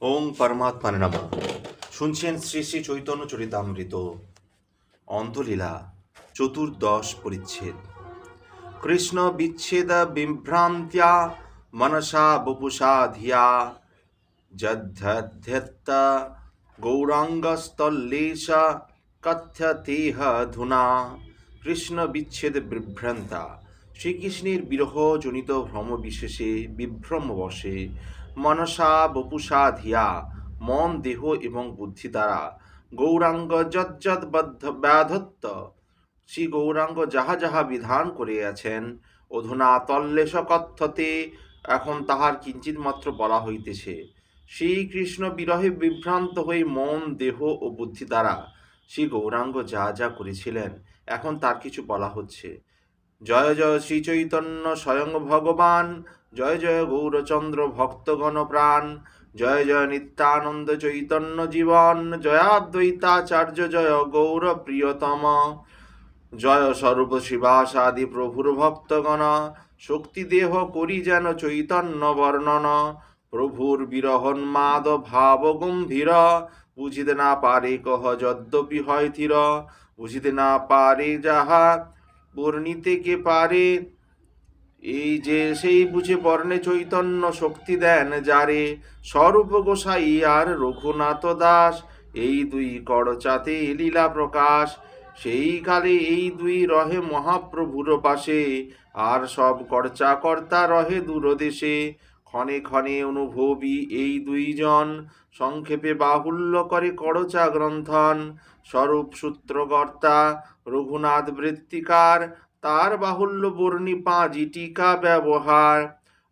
ওং পরমাত্মার নম। শুনছেন শ্রী শ্রী চৈতন্য চরিতামৃত অন্তলীলা চতুর্দশ পরিচ্ছেদ। কৃষ্ণ বিচ্ছেদ বিভ্রান্ত্যা, মনসা বপুষা ধিয়া যদ্ধত্যত্ত গৌরাঙ্গস্তল্লেশ কথ্যতেহ ধুনা। কৃষ্ণ বিচ্ছেদ বিভ্রান্তা শ্রীকৃষ্ণের বিরহজনিত ভ্রমবিশেষে, বিভ্রমবশে মনসা বপুষা ধিয়া মন দেহ এবং বুদ্ধি দ্বারা। গৌরাঙ্গ যজ্জত বদ্ধ ব্যাধত্ত। শ্রী গৌরাঙ্গ যাহা যাহা বিধান করিয়াছেন, অধুনা তল্লেশ কথ্যতে, এখন তাহার কিঞ্চিত মাত্র বলা হইতেছে। শ্রীকৃষ্ণ বিরহে বিভ্রান্ত হয়ে মন দেহ ও বুদ্ধি দ্বারা শ্রী গৌরাঙ্গ যা যা করেছিলেন, এখন তার কিছু বলা হচ্ছে। জয় জয় শ্রী চৈতন্য স্বয়ং ভগবান জয় জয় গৌরচন্দ্র ভক্তগণ প্রাণ, জয় জয় নিত্যানন্দ চৈতন্য জীবন জয়াদ্বৈতাচার্য জয় গৌর প্রিয়তম। জয় স্বরূপ শিবাসাদি প্রভুর ভক্তগণ শক্তি দেহ করি যেন চৈতন্য বর্ণন। প্রভুর বিরহন্মাদ ভাব গম্ভীর, বুঝিতে না পারে কহ যদ্যপি হয় থির বুঝিতে না পারে যাহা, বর্ণিতে কে পারে এই যে সেই বুঝে বর্ণে চৈতন্য শক্তি দেন যারে স্বরূপ গোসাই আর রঘুনাথ দাস। এই দুই করচাতে লীলা প্রকাশ, সেই কালে এই দুই রহে মহাপ্রভুর পাশে, আর সব কর্চা কর্তা রহে দূরদেশে। ক্ষণে ক্ষণে অনুভবী এই দুইজন, সংক্ষেপে বাহুল্য করে করচা গ্রন্থন। স্বরূপ সূত্রকর্তা রঘুনাথ বৃত্তিকার তার বাহুল্য বর্ণী পাঁচি টিকা ব্যবহার।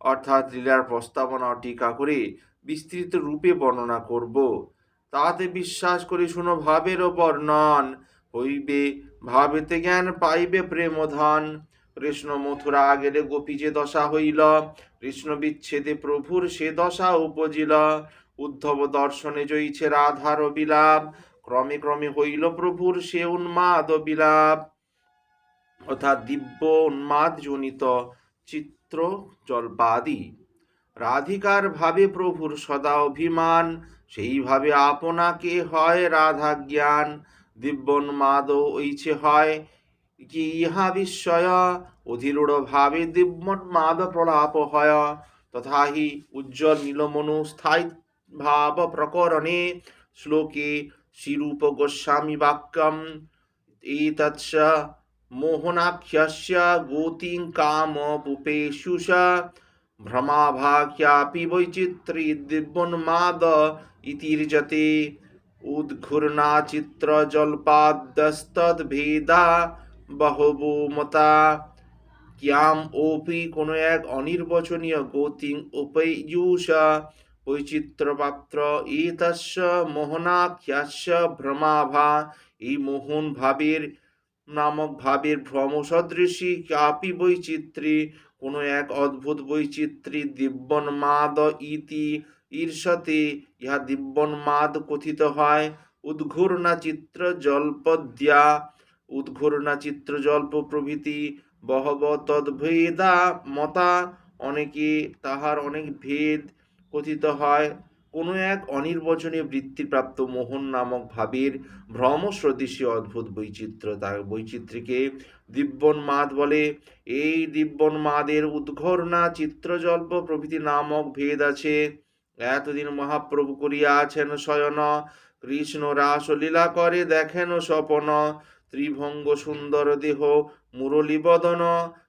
অর্থাৎ লীলার প্রস্তাবনা ও টিকা করে বিস্তৃত রূপে বর্ণনা করব। তাতে বিশ্বাস করে শুনো ভাবেরও বর্ণন। হইবে, ভাবেতে জ্ঞান পাইবে প্রেমধন। কৃষ্ণ মথুরা গেলে গোপী যে দশা হইল, কৃষ্ণ বিচ্ছেদে প্রভুর সে দশা উপজিল। উদ্ধব দর্শনে জয়িছে রাধার বিলাপ, ক্রমে ক্রমে হইল প্রভুর সে উন্মাদ বিলাপ। অর্থাৎ দিব্য উন্মাদজনিত চিত্র জলবাদি। রাধিকার ভাবে প্রভুর সদা অভিমান, সেইভাবে আপনাকে হয় রাধা জ্ঞান দিব্যোন্মাদ ইচ্ছে হয়। কি ইহা বিস্ময়, অধিরূঢ় ভাবে দিব্যোন্মাদ প্রলাপ হয়। তথাহি উজ্জ্বল নীলমনু স্থায়ী ভাব প্রকরণে শ্লোকে শ্রীরূপ গোস্বামী বাক্যম, এতৎস मोहनाख्यस्य गोतिं कामपुपेषुष भ्रमाभाख्यापि वैचित्री दिव्योन्माद इतिर्जते উদ্ঘূর্ণাচিত্রজল্পাদ্যস্তদ্ভেদা বহবো মতা ক্যাম ওপি কোনো এক অনির্বচনীয় গতিং উপেয়ুষ বৈচিত্র্যপাত্র এতস্য মোহনাখ্যাস্য ভ্রমাভা এই মোহন ভাবের নামক ভাবের ভ্রম সদৃশী কাপি বৈচিত্র্যে কোনো এক অদ্ভুত বৈচিত্র্যে দিব্যন্মাদ ইতি ঈর্ষতে, ইহা দিব্যন্মাদ কথিত হয়। উদ্ঘূর্ণা চিত্র জল্পদ্যা, উদ্ঘূর্ণা চিত্র জল্প প্রভৃতি, বহব তদ্ভেদা মতা, অনেকে তাহার অনেক ভেদ কথিত হয়। কোনো এক অনির্বচনীয় বৃত্তিপ্রাপ্ত মোহন নামক ভাবের ভ্রম স্রদেশী অদ্ভুত বৈচিত্র্য তার বৈচিত্র্যকে দিব্যন্মাদ বলে। এই দিব্যন্মাদের উদ্ঘর্ণা চিত্রজল্প প্রভৃতি নামক ভেদ আছে। এতদিন মহাপ্রভু করিয়া আছেন শয়ন, কৃষ্ণ রাসলীলা করে দেখেন স্বপন। ত্রিভঙ্গ সুন্দর দেহ মুরলী বদন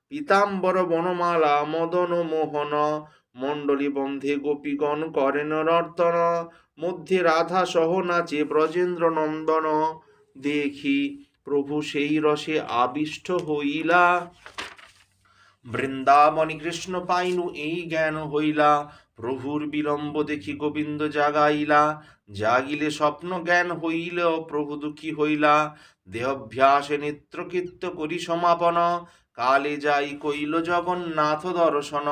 পীতাম্বর বনমালা, মদন মোহন। মণ্ডলী বন্ধে গোপীগণ করেন নর্তন মধ্যে রাধা সহ নাচে ব্রজেন্দ্র নন্দন। দেখি প্রভু সেই রসে আবিষ্ট হইলা। বৃন্দাবনী কৃষ্ণ পাইনু এই জ্ঞান হইলা। প্রভুর বিলম্ব দেখি গোবিন্দ জাগাইলা, জাগিলে স্বপ্ন জ্ঞান হইল প্রভু দুঃখী হইলা। দেহভ্যাসে নেত্রকীর্ত করি সমাপন, কালে যাই কইল জগন্নাথ দর্শন।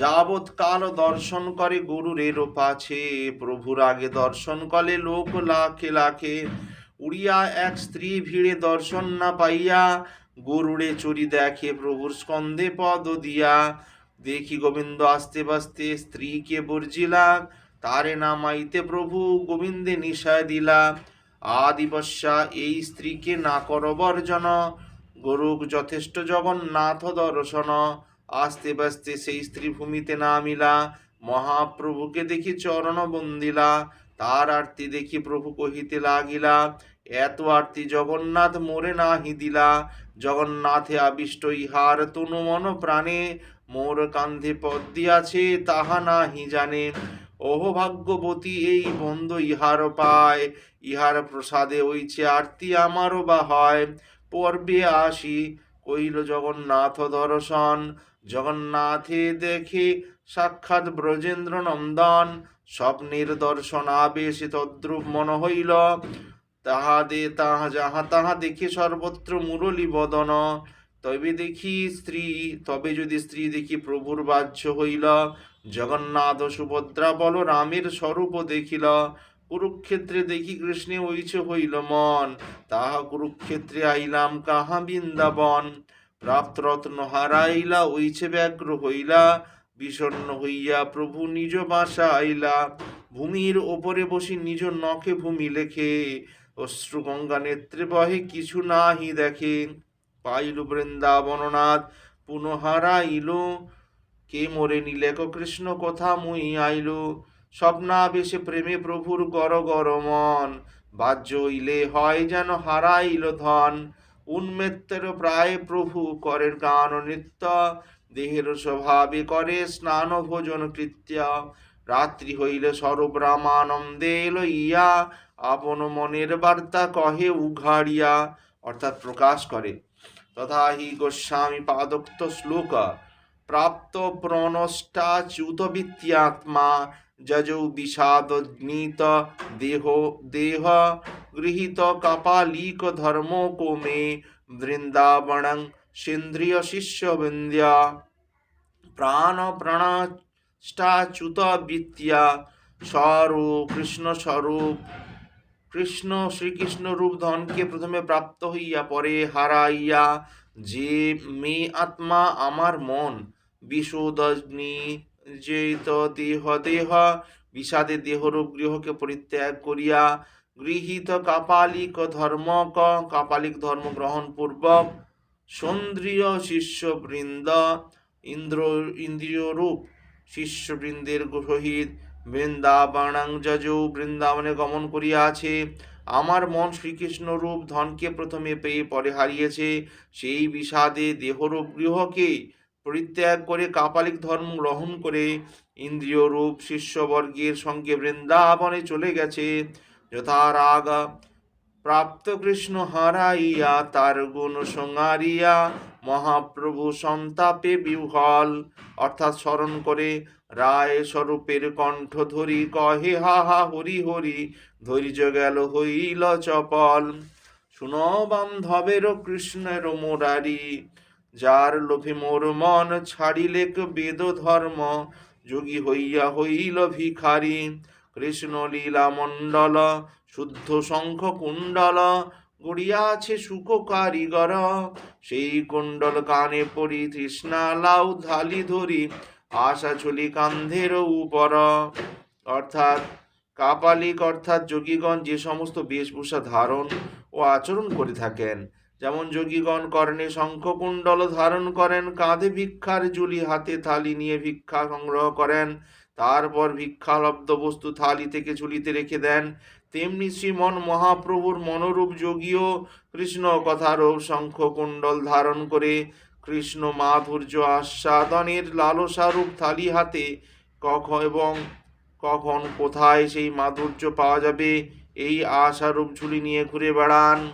যাবৎ কাল দর্শন করে গরুরের পাছে, প্রভুর আগে দর্শন কলে লোক লাখে লাখে। উড়িয়া এক স্ত্রী ভিড়ে দর্শন না পাইয়া গরুড়ে চুরি দেখে প্রভুর স্কন্ধে পদ দিয়া। দেখি গোবিন্দ আস্তে বাস্তে স্ত্রীকে বর্জিলা, তারে নামাইতে প্রভু গোবিন্দে নিশায় দিলা। আদিবস্যা এই স্ত্রীকে না কর বর্জন, গরুক যথেষ্ট জগন্নাথ দর্শন। আস্তে বাস্তে সেই স্ত্রী ভূমিতে নামিলা, মহাপ্রভুকে দেখি চরণ বন্দিলা। তার আরতি দেখি প্রভু কহিতে লাগিলা, এত আরতি জগন্নাথ মোরে নাহি দিলা। জগন্নাথে আবিষ্ট ইহার তনু মন প্রাণে মোর কান্ধে পদ দিয়াছে, তাহা নাহি জানে। ওহ ভাগ্যবতী, এই বন্ধ ইহার পায়। ইহার প্রসাদে ওইছে আরতি আমারও বা হয়। পর্বে আসি, কইল জগন্নাথ দর্শন। জগন্নাথে দেখে সাক্ষাৎ ব্রজেন্দ্র নন্দন। স্বপ্নের দর্শন আবেশে তদ্রুপ মন হইল। তাহাদে তাহা যাহা তাহা দেখে সর্বত্র মুরলী বদন তবে দেখি স্ত্রী, তবে যদি স্ত্রী দেখি প্রভুর বাহ্য হইল, জগন্নাথ সুভদ্রা বল রামের স্বরূপ দেখিল, কুরুক্ষেত্রে দেখি কৃষ্ণে ওইছে হইল মন, তাহা কুরুক্ষেত্রে আইলাম কাহা বৃন্দাবন। প্রাপ্ত রত্ন হারাইলা ঐছে ব্যগ্র হইলা, বিষণ্ণ হইয়া প্রভু নিজ বাসা আইলা, ভূমির ওপরে বসি নিজ নখে ভূমি লেখে, অশ্রুগঙ্গা নেত্রে বহে কিছু নাহি দেখে। পাইল বৃন্দাবননাথ, পুনহারাইল। কে মোরে নিলেক কৃষ্ণ, কথা মুই আইল। স্বপ্নাবেশে প্রেমে প্রভুর গর গর মন বাহ্য হইলে হয় যেন হারাইল ধন। উন্মেত্তের প্রায় প্রভু করের গান নৃত্য। দেহের স্বভাবে করে স্নান ভোজন কৃত্য। রাত্রি হইলে স্বরূপ রামানন্দে লইয়া, আপন মনের বার্তা কহে উঘাড়িয়া। অর্থাৎ প্রকাশ করে। তথা হি গোস্বামী পাদোক্ত শ্লোক। প্রাপ্ত প্রণষ্টাচ্যুত বিত্যাত্মা যজৌ বিষাদগ্নিত দেহ দেহ গৃহীত কাপালিক ধর্ম কোমে বৃন্দাবনং সেন্দ্রিয় শিষ্যবিন্দ্যা। প্রাণ প্রাণষ্টাচ্যুত বিদ্যা স্বরূপ কৃষ্ণ স্বরূপ কৃষ্ণ শ্রীকৃষ্ণ রূপ ধনকে প্রথমে প্রাপ্ত হইয়া পরে হারাইয়া, যে মে আত্মা আমার মন বিশুদগ্নি যেত দেহ দেহ, বিষাদে দেহরূপ গৃহকে পরিত্যাগ করিয়া, গৃহীত কাপালিক ধর্ম কাপালিক ধর্ম গ্রহণ পূর্বক সন্দ্রিয় শিষ্যবৃন্দ, ইন্দ্র ইন্দ্রিয় রূপ শিষ্যবৃন্দের সহিত বৃন্দাবনাং যজৌ বৃন্দাবনে গমন করিয়াছে। আমার মন শ্রীকৃষ্ণ রূপ ধনকে প্রথমে পেয়ে পরে হারিয়েছে। সেই বিষাদে দেহরূপ গৃহকে পরিত্যাগ করে কাপালিক ধর্ম গ্রহণ করে ইন্দ্রিয় রূপ শিষ্যবর্গের সঙ্গে বৃন্দাবনে চলে গেছে। যথা রাগ প্রাপ্ত কৃষ্ণ হারাইয়া, তার গুণ সঙ্গারিয়া মহাপ্রভু সন্তাপে বিহ্বল, অর্থাৎ স্মরণ করে রায় স্বরূপের কণ্ঠ ধরি কহে, হা হা, হরি হরি, ধৈর্য গেল হইল চপল। শুন বান্ধবের কৃষ্ণের মোরারি, যার লোভে মোর মন ছাড়িলেক বেদ ধর্ম। যোগী হইয়া হইল ভিখারি, কৃষ্ণ লীলা মণ্ডল, শুদ্ধ শঙ্খ কুণ্ডল, গড়িয়াছে সুখ কারিগর। সেই কুণ্ডল কানে পড়ি তৃষ্ণা লাউ ধালি ধরি আশা চলি কান্ধের উপর। অর্থাৎ কাপালিক, অর্থাৎ যোগীগণ যে সমস্ত বেশভূষা ধারণ ও আচরণ করে থাকেন, যেমন যোগীগণ কর্ণে শঙ্খকুণ্ডল ধারণ করেন, কাঁধে ভিক্ষার জুলি হাতে থালি নিয়ে ভিক্ষা সংগ্রহ করেন, তারপর ভিক্ষালব্ধ বস্তু থালি থেকে ঝুলিতে রেখে দেন, তেমনি শ্রীমন মহাপ্রভুর মনোরূপ যোগীও কৃষ্ণ কথারূপ শঙ্খকুণ্ডল ধারণ করে কৃষ্ণ মাধুর্য আস্বাদনের লালসারূপ থালি হাতে কখন এবং কখন কোথায় সেই মাধুর্য পাওয়া যাবে? এই আশারূপ ঝুলি নিয়ে ঘুরে বেড়ান।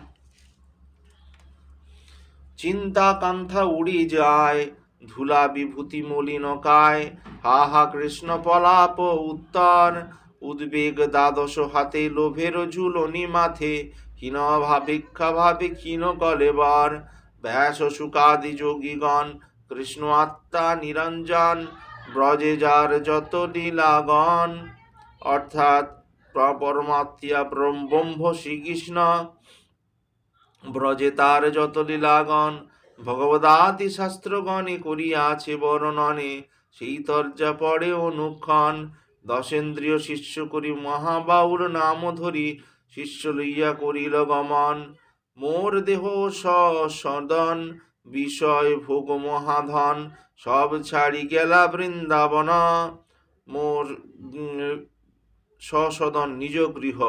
চিন্তা কান্থা উড়ি যায়, ধুলা বিভূতি মলিনকায় হা হা, কৃষ্ণ পলাপ, উত্তর। উদ্বেগ দ্বাদশ হাতে লোভের ঝুলনি মাথে। ক্ষীণ ভাবিক্ষা ভাবে, ক্ষীণ কলেবার। ব্যাস সুকাদি যোগীগণ কৃষ্ণ আত্মা নিরঞ্জন ব্রজে যার যত লীলাগণ অর্থাৎ প্র- পরমাত্মা ব্রহ্ম শ্রীকৃষ্ণ, ব্রজে তার যত লীলাগণ ভগবদাতি শাস্ত্রগণে করিয়াছে বর্ণনে সেই তর্জা পড়ে অনুক্ষণ, দশেন্দ্রিয় শিষ্য করি মহাবাউর নাম ধরি, শিষ্য লইয়া করিল গমন। মোর দেহ সদন বিষয় ভোগ মহাধন, সব ছাড়ি গেলা বৃন্দাবন। মোর সসদন নিজ গৃহ।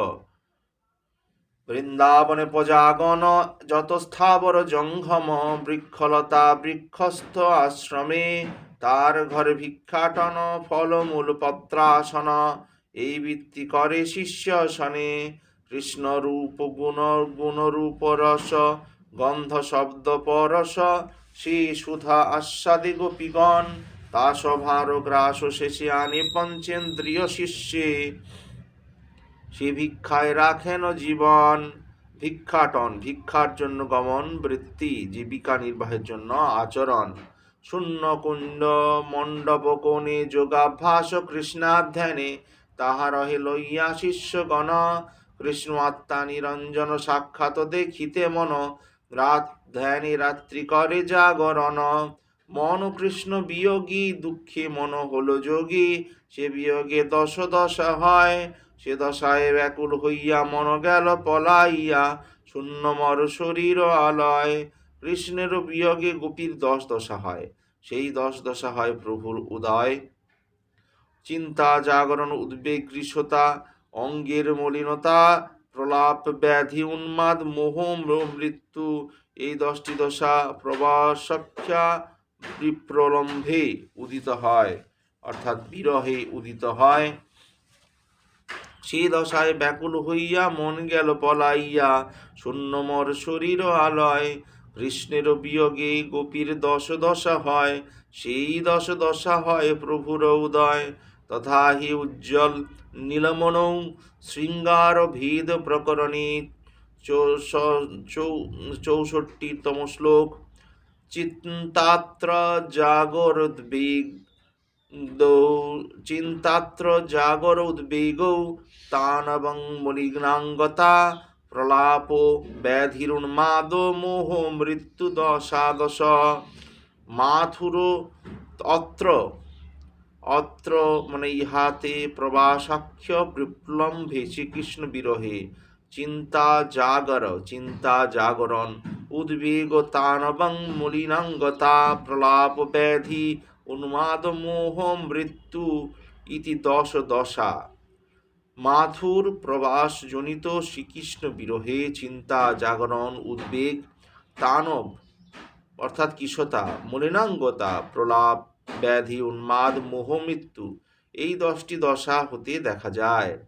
বৃন্দাবনে প্রজাগণ যত স্থাবর জঙ্ঘম, বৃক্ষলতা বৃক্ষস্থ আশ্রমে, তার ঘরে ভিক্ষাটন ফলমূল পত্রাসন, এই বৃত্তি করে শিষ্য শনে। কৃষ্ণ রূপ গুণ গুণরূপ রস গন্ধ শব্দ পরস শ্রী সুধা আস্বাদে গোপীগণ তা সভার গ্রাস শেষে আনে পঞ্চেন্দ্রিয় শিষ্যে। সে ভিক্ষায় রাখেন জীবন, ভিক্ষাটন, ভিক্ষার জন্য গমন, বৃত্তি, জীবিকা নির্বাহের জন্য আচরণ। শূন্য কুণ্ড মণ্ডপ কোণে যোগাভ্যাস কৃষ্ণাধ্যানে তাহা রহে লইয়া শিষ্যগণ কৃষ্ণ আত্মা নিরঞ্জন সাক্ষাৎ দেখিতে মন। রাত ধ্যানে রাত্রি করে জাগরণ। মন কৃষ্ণ বিয়োগী, দুঃখে মন হলো যোগী। সে বিয়োগে দশ দশা হয়, সে দশায় ব্যাকুল হইয়া মন গেল পলাইয়া। শূন্য মর শরীর আলয়, কৃষ্ণের বিয়োগে গোপীর দশ দশা হয়। সেই দশ দশা হয় প্রভুর উদয়। চিন্তা, জাগরণ, উদ্বেগ গৃহতা অঙ্গের মলিনতা, প্রলাপ ব্যাধি উন্মাদ, মোহ মৃত্যু, এই দশটি দশা প্রবাসখ্যা বিপ্রলম্ভে উদিত হয়, অর্থাৎ বিরহে উদিত হয়। সে দশায় ব্যাকুল হইয়া মন গেল পলাইয়া, শূন্যমর শরীর আলয়, কৃষ্ণের বিয়োগে গোপীর দশ দশা হয়, সেই দশ দশা হয় প্রভুর উদয়। তথা হি উজ্জ্বল নীলমনৌ শৃঙ্গার ভেদ প্রকরণে চৌষট্টিতম শ্লোক। চিন্তাত্র জাগরোদ্বেগ চিন্তাত্র জাগর উদ্বেগৌ তানবং মলিগ্নাঙ্গতা প্রলাপ ব্যাধিরুন্মাদ মোহ মৃত্যু দশাদশ মাথুর অত্র অত্র মানে ইহাতে প্রবাসাখ্য বিপ্লম্ভে শ্রীকৃষ্ণ বিরহে। চিন্তা জাগর, চিন্তা জাগরণ। উদ্বেগ তানবং মলিনাঙ্গতা প্রলাপ ব্যাধি উন্মাদ মোহ মৃত্যু ইতি দশ দশা। মাথুর প্রবাস জনিত শ্রীকৃষ্ণ বিরহে চিন্তা জাগরণ উদ্বেগ তানব অর্থাৎ কিশতা মলিনাঙ্গতা প্রলাপ ব্যাধি, উন্মাদ, মোহ, মৃত্যু। এই দশটি দশা হতে দেখা যায়।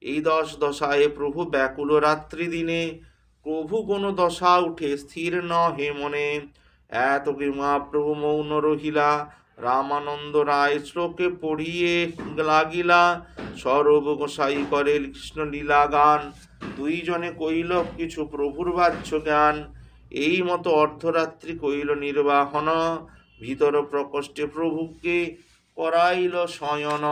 এই দশ দশায় প্রভু ব্যাকুল রাত্রি দিনে, প্রভু কোন দশা উঠে স্থির ন হে মনে। এত কি মহাপ্রভু মৌন রহিলা, রামানন্দ রায় শ্লোকে পড়িয়ে লাগিলা। সরব গোসাই করে কৃষ্ণ লীলা গান। দুইজনে কইল, কিছু প্রভুর বাহ্য জ্ঞান। এই মতো অর্ধরাত্রি কইল নির্বাহন। ভিতর প্রকোষ্ঠে প্রভুকে করাইল শয়ন।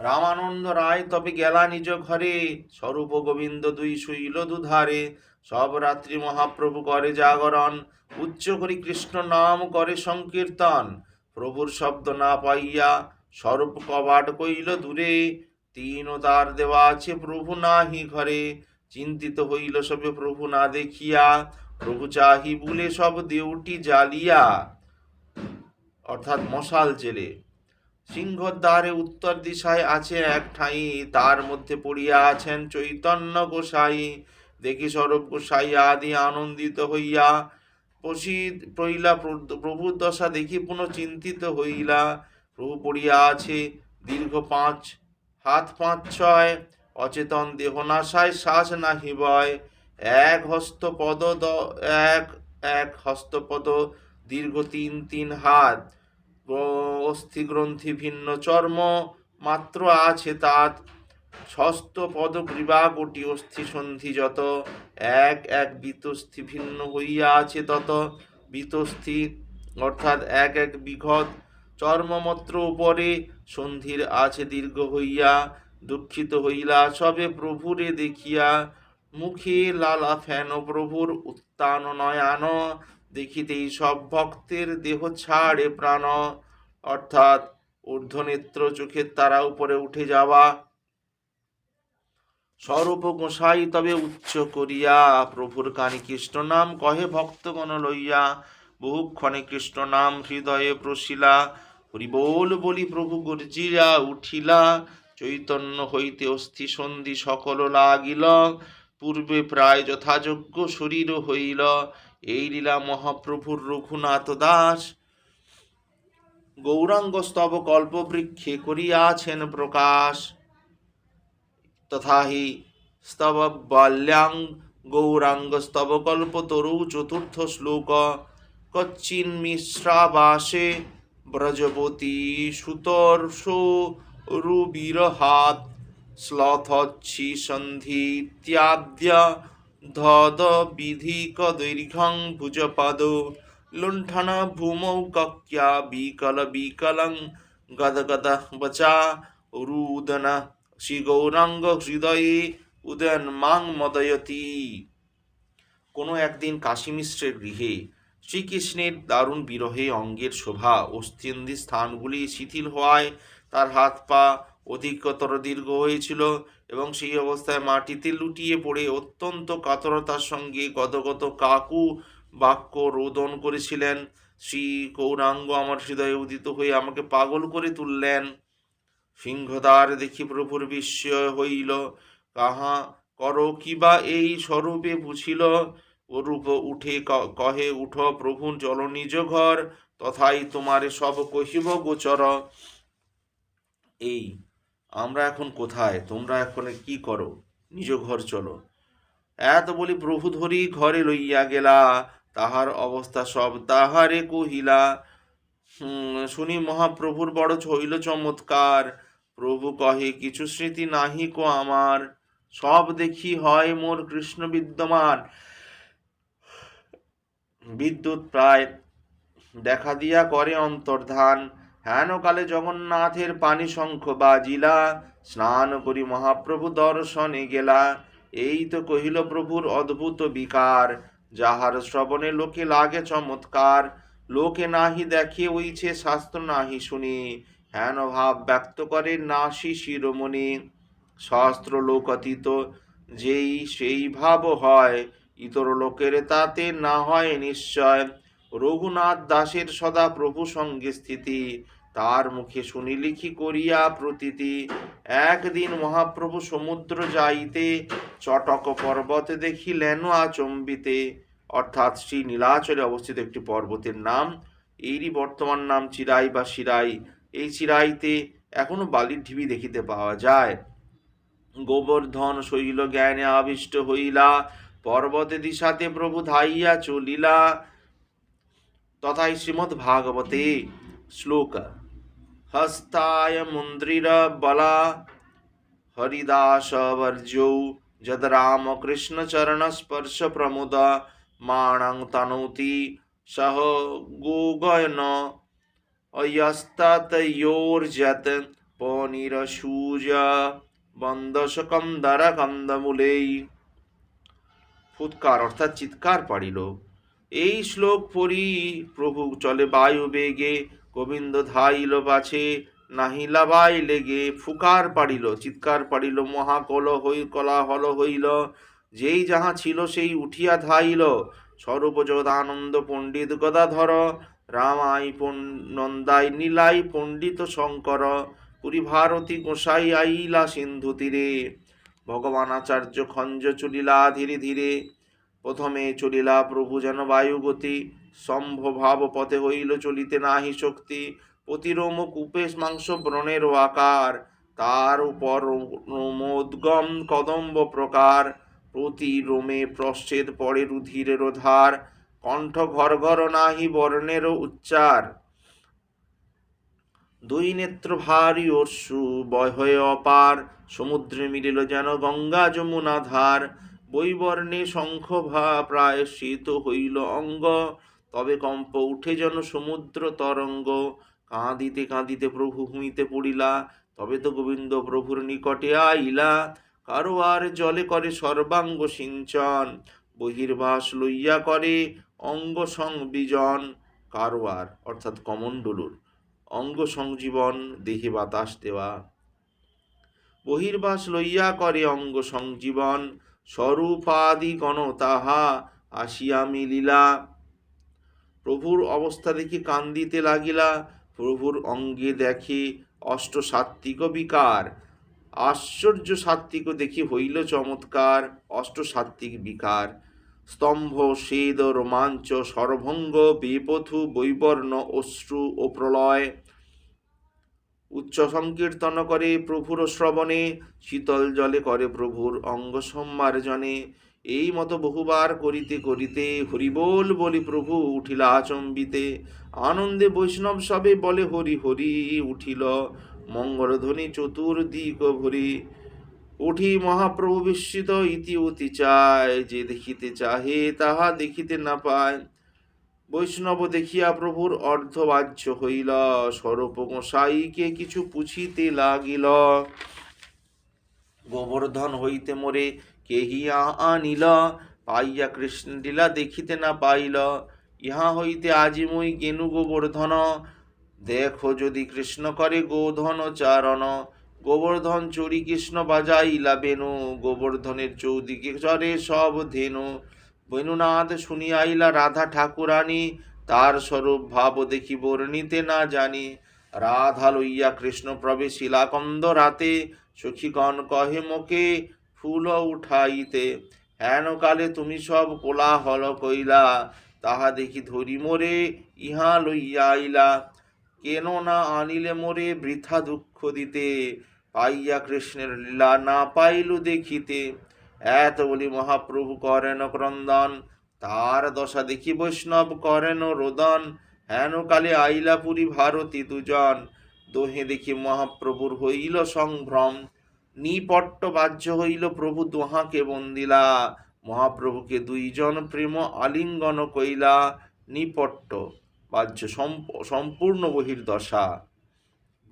রামানন্দ রায় তবে গেলা নিজ ঘরে, স্বরূপ গোবিন্দ দুই শুইল দুধারে। সব রাত্রি মহাপ্রভু করে জাগরণ, উচ্চ করি কৃষ্ণ নাম করে সংকীর্তন। প্রভুর শব্দ না পাইয়া স্বরূপ কবাট কইল দূরে তিন তার দেওয়া আছে প্রভু নাহি ঘরে। চিন্তিত হইল সবে প্রভু না দেখিয়া। প্রভু চাহি বলে সব দেউটি জ্বালিয়া, অর্থাৎ মশাল জেলে। সিংহর দ্বারে উত্তর দিশায় আছে এক ঠাঁই, তার মধ্যে পড়িয়া আছেন চৈতন্য গোসাই। দেখি স্বরূপ গোসাই আদি আনন্দিত হইয়া পশি পইলা প্রভুর দশা দেখি পুনঃ চিন্তিত হইলা। প্রভু পড়িয়া আছে দীর্ঘ পাঁচ, হাত পাঁচ, ছয় অচেতন দেহ নাশায় শ্বাস নাহি বয়। এক হস্তপদ এক এক হস্তপদ, দীর্ঘ তিন তিন হাত। গ- অস্থি গ্রন্থি ভিন্ন চর্ম, মাত্র আছে তাত। ষষ্ঠ পদ গ্রীবা কোটি অস্থি সন্ধি যত। এক এক বিতস্থি ভিন্ন হইয়া আছে তত। বিতস্থি, অর্থাৎ এক এক বিঘত চর্মমত্র উপরে সন্ধির আছে দীর্ঘ হইয়া। দুঃখিত হইলা, সবে প্রভুরে দেখিয়া মুখে লালা ফেন প্রভুর উত্তান নয়ান, দেখিতেই সব ভক্তের দেহ ছাড়ে প্রাণ। অর্থাৎ ঊর্ধ্বনেত্র চোখের তারা উপরে উঠে যাওয়া। স্বরূপ গোসাই তবে উচ্চ করিয়া প্রভুর কানে কৃষ্ণ নাম কহে ভক্তগণ লইয়া। বহুক্ষণে কৃষ্ণ নাম হৃদয়ে প্রশিলা হরিবোল বলি প্রভু গর্জিয়া উঠিলা। চৈতন্য হইতে অস্থি সন্ধি সকল লাগিল, পূর্বে প্রায় যথাযোগ্য শরীর হইল। এই লীলা মহাপ্রভুর রঘুনাথ দাস। গৌরাঙ্গ স্তব কল্পবৃক্ষে করিয়াছেন প্রকাশ। তথা হি স্তব বাল্যাং গৌরাঙ্গ স্তব কল্পতরু চতুর্থ শ্লোক। কচ্চিন মিশ্রাবাসে ব্রজবতী সুতর্ষো রুবিরহাত শ্লথচ্ছি সন্ধি ইত্যাদ্য ধদ বিধিক দৈর্ঘ্যং ভুজপদ লুণ্ঠন ভূমৌ কক্ষ্যা বিকল বিকলং গদগদ বচা রুদন শ্রী গৌরাঙ্গ হৃদয়ে উদয়ন মাং মদয়তি। কোনো একদিন কাশী মিশ্রের গৃহে শ্রীকৃষ্ণের দারুণ বিরহে অঙ্গের শোভা অস্থিন্দি স্থানগুলি শিথিল হওয়ায় তার হাত পা অধিকতর দীর্ঘ হয়েছিল এবং সেই অবস্থায় মাটিতে লুটিয়ে পড়ে অত্যন্ত কাতরতার সঙ্গে গদগত কাকু বাক্য রোদন করেছিলেন। শ্রী গৌরাঙ্গ আমার হৃদয়ে উদিত হয়ে আমাকে পাগল করে তুললেন। সিংহদ্বার দেখি প্রভুর বিস্ময় হইল। কাহা কর কিবা এই স্বরূপে বুঝিল। ওরূপ উঠে কহে, উঠ প্রভু জল নিজ ঘর, তথাই তোমারে সব কহিব গোচর। এই, আমরা এখন কোথায়? তোমরা এখন কি করো? নিজ ঘর চলো। এত বলি প্রভু ধরি ঘরে লইয়া গেলা, তাহার অবস্থা সব তাহারে কহিলা। শুনি মহাপ্রভুর বড় হইল চমৎকার। প্রভু কহে, কিছু স্মৃতি নাহি কো আমার। সব দেখি হয় মোর কৃষ্ণ বিদ্যমান। বিদ্যুৎ প্রায় দেখা দিয়া করে অন্তর্ধান। হেন কালে জগন্নাথের পানি শঙ্খ বাজিলা, স্নান করি মহাপ্রভু দর্শনে গেলা। এই তো কহিল প্রভুর অদ্ভুত বিকার, যাহার শ্রবণে লোকে লাগে চমৎকার। লোকে নাহি দেখে, ওইছে শাস্ত্র নাহি শুনি। হেন ভাব ব্যক্ত করে নাসি শিরোমণি। শাস্ত্র লোক অতীত, যেই সেই ভাব হয়, ইতর লোকের তাতে না হয় নিশ্চয়। রঘুনাথ দাসের সদা প্রভু সঙ্গে স্থিতি। তার মুখে শুনি লিখি করিয়া প্রতীতি একদিন মহাপ্রভু সমুদ্র যাইতে চটক পর্বতে দেখিলেন আচম্বিতে। অর্থাৎ শ্রী নীলাচলে অবস্থিত একটি পর্বতের নাম। এরই বর্তমান নাম চিরাই বা শিরাই। এই চিরাইতে এখনও বালির ঢিবি দেখিতে পাওয়া যায়। গোবর্ধন শৈল জ্ঞানে আবিষ্ট হইলা, পর্বতে দিশাতে প্রভু ধাইয়া চলিলা। তথাই শ্রীমদ্ ভাগবতে শ্লোক যদ রামকৃষ্ণ চরণ স্পর্শ প্রমোদ মাণং তনৌতি সহ গোগয়ন অয়স্তয়োর্জত পনিরসূজ বন্দশকন্দর কন্দমূলেই ফুৎকার অর্থাৎ চিৎকার পাড়িল এই শ্লোক পড়ি প্রভু চলে বায়ু বেগে গোবিন্দ ধাইল পাছে নাহিলা বাই লেগে ফুকার পাড়িল, চিৎকার পাড়িল মহাকল হই, কলাহল হইল। যেই যাহা ছিল সেই উঠিয়া ধাইল। স্বরূপ জগদানন্দ পণ্ডিত গদাধর, রামাই নন্দাই নীলাই পণ্ডিত শঙ্কর পুরী ভারতী গোসাই আইলা সিন্ধু তীরে। ভগবান আচার্য খঞ্জ চলিলা ধীরে ধীরে। প্রথমে চলিলা প্রভু যেন বায়ুগতি সম্ভভাব পথে হইল চলিতে নাহি শক্তি। প্রতিরোম কূপেশ মাংস ব্রণের আকার। তার উপর রোমোদ্গম কদম্ব প্রকার। প্রতি রোমে প্রচ্ছেদ পড়ে রুধিরের ধার কণ্ঠ ঘর ঘর নাহি বর্ণের উচ্চার। দুই নেত্র ভারী অশ্রু বয় হয়ে অপার। সমুদ্রে মিলিল যেন গঙ্গা যমুনা ধার বৈবর্ণে শঙ্খ ভা প্রায় শীত হইল অঙ্গ। তবে কম্প উঠে যেন সমুদ্র তরঙ্গ। কাঁদিতে কাঁদিতে প্রভু হুঁইতে পড়িলা, তবে তো গোবিন্দ প্রভুর নিকটে আইলা। কারও আর জলে করে সর্বাঙ্গ সিঞ্চন, বহির্বাস লইয়া করে অঙ্গ সংবিজন। কারোয়ার অর্থাৎ কমণ্ডলুর অঙ্গ সংজীবন দেহে বাতাস দেওয়া। বহির্বাস লইয়া করে অঙ্গ সংজীবন, স্বরূপাদি গণ তাহা আসিয়া মিলিলা। প্রভুর অবস্থা দেখি কান্দিতে লাগিলা, প্রভুর অঙ্গে দেখে অষ্ট সাত্ত্বিক বিকার। আশ্চর্য সাত্ত্বিক দেখি হইল চমৎকার, অষ্ট সাত্ত্বিক বিকার। স্তম্ভ, সেদ, রোমাঞ্চ সরভঙ্গ বেপথু, বৈবর্ণ, অশ্রু ও প্রলয়। উচ্চ সংকীর্তন করে প্রভুর শ্রবণে, শীতল জলে করে প্রভুর অঙ্গ সম্মার্জনে। এই মতো বহুবার করিতে করিতে হরিবোল বলি, প্রভু, উঠিলা আচম্বিতে। আনন্দে বৈষ্ণব সবে বলে, হরি হরি, উঠিল। মঙ্গলধ্বনি চতুর্দিক ভরি। উঠি মহাপ্রভু বিস্মিত, ইতি অতি চায়। যে দেখিতে চাহে, তাহা দেখিতে না পায়। বৈষ্ণব দেখিয়া প্রভুর অর্ধবাহ্য হইল। স্বরূপ গোসাইকে কিছু পুছিতে লাগিল। গোবর্ধন হইতে মোরে কেহিয়া আনিল, পাইয়া কৃষ্ণ লীলা দেখিতে না পাইল। ইহা হইতে আজি মুই গেনু গোবর্ধন। দেখো যদি কৃষ্ণ করে গোধন চারণ। গোবর্ধন চড়ি কৃষ্ণ বাজাইলা বেনু, গোবর্ধনের চৌদিকে চরে সব ধেনু। বেনুনাথ শুনিয়াইলা রাধা ঠাকুরানী, তার স্বরূপ ভাব দেখি বর্ণিতে না জানি। রাধা লইয়া কৃষ্ণ প্রবেশিলা কন্দ রাতে, সখীগণ কহে, মোকে ফুল উঠাইতে। হেন কালে তুমি সব কোলাহল কইলা, তাহা দেখি ধরি মোরে ইহা লইয়া আইলা। কেন না আনিলে মোরে বৃথা দুঃখ দিতে, পাইয়া কৃষ্ণের লীলা না পাইলু দেখিতে। এত বলি মহাপ্রভু করেন ক্রন্দন, তার দশা দেখি বৈষ্ণব করেন রোদন। হেন কালে আইলা পুরী ভারতী দুজন, দোহে দেখি মহাপ্রভুর হইল সংভ্রম নিপট্ট বাহ্য হইল প্রভু দোহাকে বন্দিলা, মহাপ্রভুকে দুইজন প্রেম আলিঙ্গন কইলা নিপট্ট বাহ্য সম্প- সম্পূর্ণ বহির্দশা।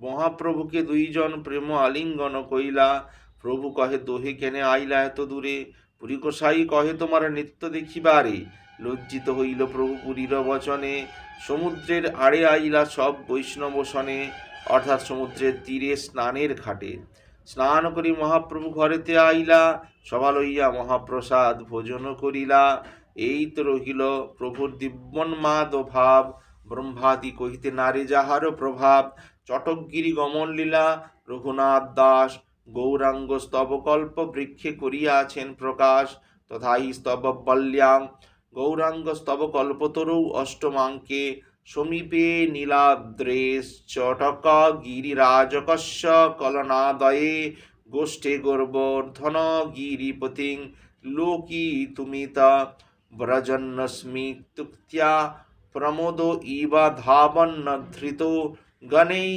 মহাপ্রভুকে দুইজন প্রেম আলিঙ্গন কইলা, প্রভু কহে, দোহে কেনে আইলা এত দূরে? পুরী গোসাই কহে, তোমার নিত্য দেখিবারে? লজ্জিত হইল প্রভু পুরীর বচনে, সমুদ্রের আড়ে আইলা সব বৈষ্ণব সনে অর্থাৎ সমুদ্রের তীরে স্নানের ঘাটে। স্নান করি মহাপ্রভু ঘরেতে আইলা সভা লইয়া মহাপ্রসাদ ভোজন করিলা। এই তো রহিল প্রভুর দিব্যন্মাদ ভাব। ব্রহ্মাদি কহিতে, নারে যাহার প্রভাব? চটকগিরি গমন লীলা। রঘুনাথ দাস গৌরাঙ্গ স্তবকল্প বৃক্ষে করিয়াছেন প্রকাশ। তথাই স্তব বল্যাং গৌরাঙ্গ স্তবকল্পতরৌ অষ্টমাঙ্কে সমীপে নীলাদ্রেশ চটক গিরিরাজকস্য কলনাদয়ে গোষ্ঠে গোর্বর্ধন গিরিপতিং লোকি তুমিতা ব্রজন্নস্মি তুক্ত্যা প্রমোদ ইব ধাবন্ন ধৃত গণৈ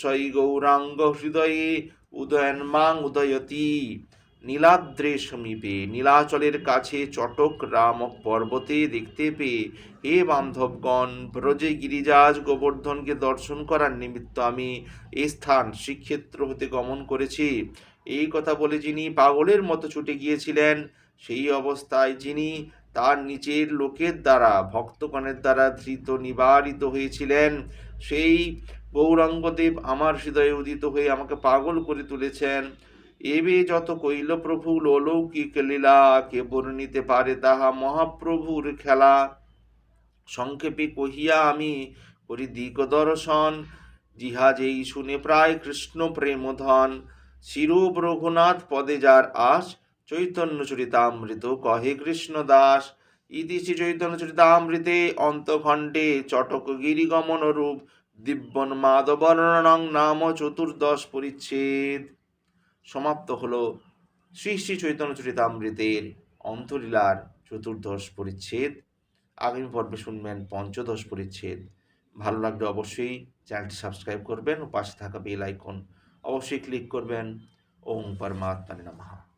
সৈ গৌরাঙ্গ হৃদয়ে উদয়ন্মাং উদয়তি। নীলাদ্রে সমীপে নীলাচলের কাছে চটক রামক পর্বতে দেখতে পেয়ে হে বান্ধবগণ, ব্রজে গিরিজাজ গোবর্ধনকে দর্শন করার নিমিত্ত আমি এই স্থান শ্রীক্ষেত্র হতে গমন করেছি। এই কথা বলে যিনি পাগলের মতো ছুটে গিয়েছিলেন, সেই অবস্থায় যিনি তার নিচের লোকের দ্বারা, ভক্তগণের দ্বারা ধৃত নিবারিত হয়েছিলেন, সেই গৌরাঙ্গদেব আমার হৃদয়ে উদিত হয়ে আমাকে পাগল করে তুলেছেন। এবে যত কৈল প্রভু লৌকিক লীলা কে বর্ণিতে পারে তাহা মহাপ্রভুর খেলা। সংক্ষেপে কহিয়া আমি করি দিক দর্শন জিহাজেই শুনে প্রায় কৃষ্ণ প্রেমধন, শিরূপ রঘুনাথ পদে যার আস চৈতন্য চরিতামৃত কহে কৃষ্ণ দাস। ইতি শ্রী চৈতন্য চরিতামৃতে অন্তখণ্ডে চটক গিরিগমন রূপ, দিব্যন মাদবর্ণং নাম চতুর্দশ পরিচ্ছেদ। সমাপ্ত হল শ্রী শ্রী চৈতন্য চরিতামৃতের অন্তলীলার চতুর্দশ পরিচ্ছেদ। আগামী পর্বে শুনবেন পঞ্চদশ পরিচ্ছেদ। ভালো লাগলে অবশ্যই চ্যানেলটি সাবস্ক্রাইব করবেন ও পাশে থাকা বেল আইকন অবশ্যই ক্লিক করবেন। ওম পরমাত্মা নমঃ।